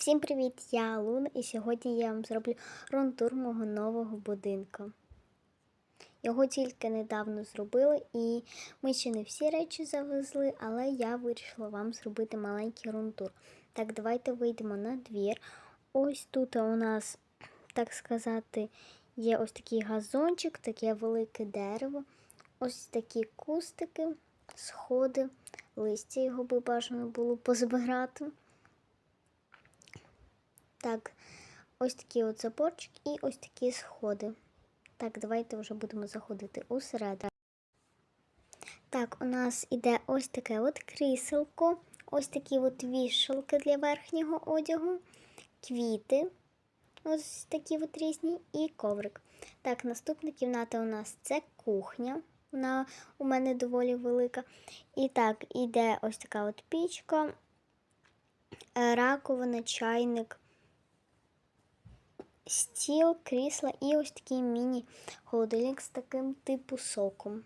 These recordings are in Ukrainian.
Всім привіт! Я Луна і сьогодні я вам зроблю рунтур мого нового будинку. Його тільки недавно зробили, і ми ще не всі речі завезли, але я вирішила вам зробити маленький рунтур. Так, давайте вийдемо на двір. Ось тут у нас, так сказати, є ось такий газончик, таке велике дерево, ось такі кустики, сходи, листя його би бажано було позбирати. Так, ось такий от заборчик і ось такі сходи. Так, давайте вже будемо заходити усередину. Так, у нас іде ось таке от кріселко, ось такі от вішалки для верхнього одягу, квіти, ось такі от різні, і коврик. Так, наступна кімната у нас це кухня. Вона у мене доволі велика. І так, іде ось така от пічка, е, раковина, чайник стіл, крісла і ось такий міні-холодильник з таким типу соком.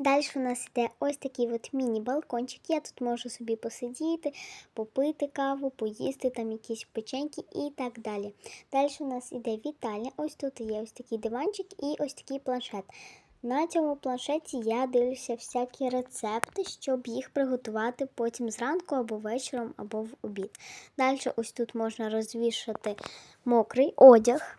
Далі у нас йде ось такий міні-балкончик. Я тут можу собі посидіти, попити каву, поїсти там якісь печеньки і так далі. Далі у нас іде вітальня. Ось тут є ось такий диванчик і ось такий планшет. На цьому планшеті я дивлюся всякі рецепти, щоб їх приготувати потім зранку або вечором, або в обід. Далі ось тут можна розвішати мокрий одяг.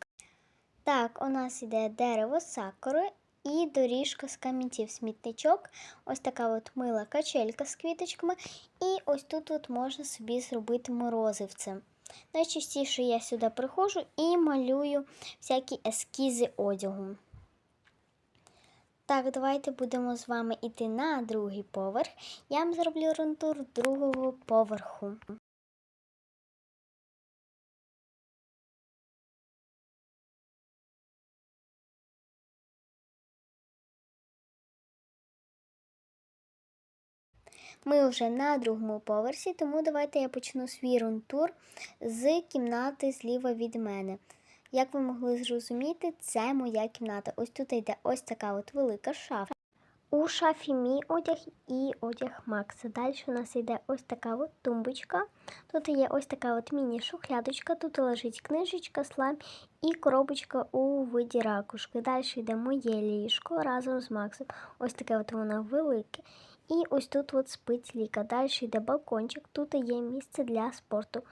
Так, у нас іде дерево сакури і доріжка з камінців, смітничок, ось така от мила качелька з квіточками, і ось тут от можна собі зробити морозивце. Найчастіше я сюди приходжу і малюю всякі ескізи одягу. Так, давайте будемо з вами йти на другий поверх. Я вам зроблю рунтур другого поверху. Ми вже на другому поверсі, тому давайте я почну свій рунтур з кімнати зліва від мене. Як ви могли зрозуміти, це моя кімната. Ось тут йде ось така от велика шафа. У шафі мій одяг і одяг Макса. Далі у нас йде ось така от тумбочка. Тут є ось така от міні-шухлядочка, тут лежить книжечка, слайм і коробочка у виді ракушки. Далі йде моє ліжко разом з Максом. Ось таке от воно велике. І ось тут от спить ліка. Далі йде балкончик, тут є місце для спорту.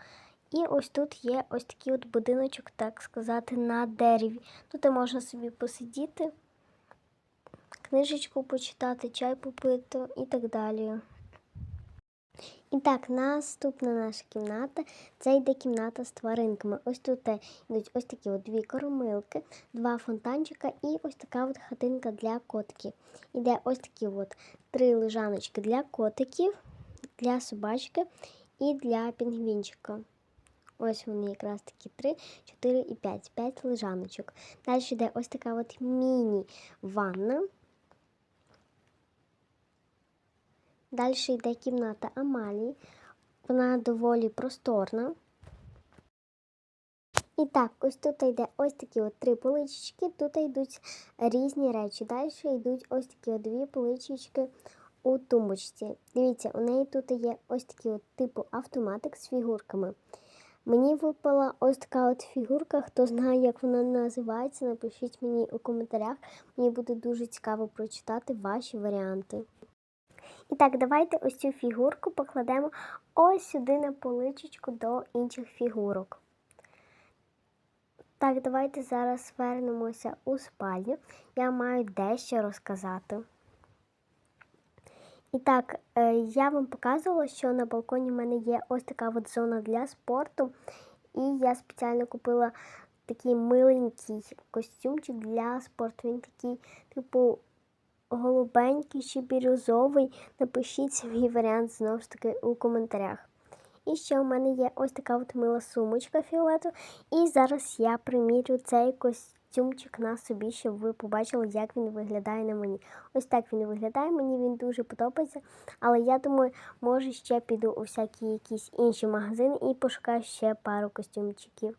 І ось тут є ось такий от будиночок, так сказати, на дереві. Тут можна собі посидіти, книжечку почитати, чай попити і так далі. І так, наступна наша кімната це йде кімната з тваринками. Ось тут йдуть ось такі от дві кормилки, два фонтанчика і ось така от хатинка для котиків. Іде ось такі от три лежаночки для котиків, для собачки і для пінгвінчика. Ось вони якраз такі 3, 4 і 5. 5 лежаночок. Далі йде ось така от міні-ванна. Далі йде кімната Амалії. Вона доволі просторна. І так, ось тут йде ось такі от три полички, тут йдуть різні речі. Далі йдуть ось такі от дві полички у тумбочці. Дивіться, у неї тут є ось такі от типу автоматик з фігурками. Мені випала ось така от фігурка. Хто знає, як вона називається, напишіть мені у коментарях. Мені буде дуже цікаво прочитати ваші варіанти. І так, давайте ось цю фігурку покладемо ось сюди на поличечку до інших фігурок. Так, давайте зараз вернемося у спальню. Я маю дещо розказати. І так, е, я вам показувала, що на балконі в мене є ось така от зона для спорту. І я спеціально купила такий миленький костюмчик для спорту. Він такий, типу, голубенький чи бірюзовий. Напишіть свій варіант знову ж таки у коментарях. І ще у мене є ось така от мила сумочка фіолету. І зараз я примірю цей костюмчик на собі, щоб ви побачили, як він виглядає на мені. Ось так він виглядає, мені він дуже подобається. Але я думаю, може ще піду у всякі якісь інші магазини і пошукаю ще пару костюмчиків.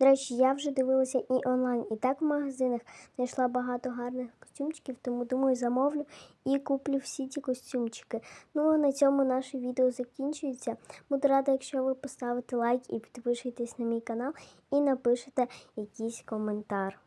До речі, я вже дивилася і онлайн, і так в магазинах знайшла багато гарних костюмчиків, тому думаю, замовлю і куплю всі ці костюмчики. Ну а на цьому наше відео закінчується. Буду рада, якщо ви поставите лайк і підпишетесь на мій канал і напишете якийсь коментар.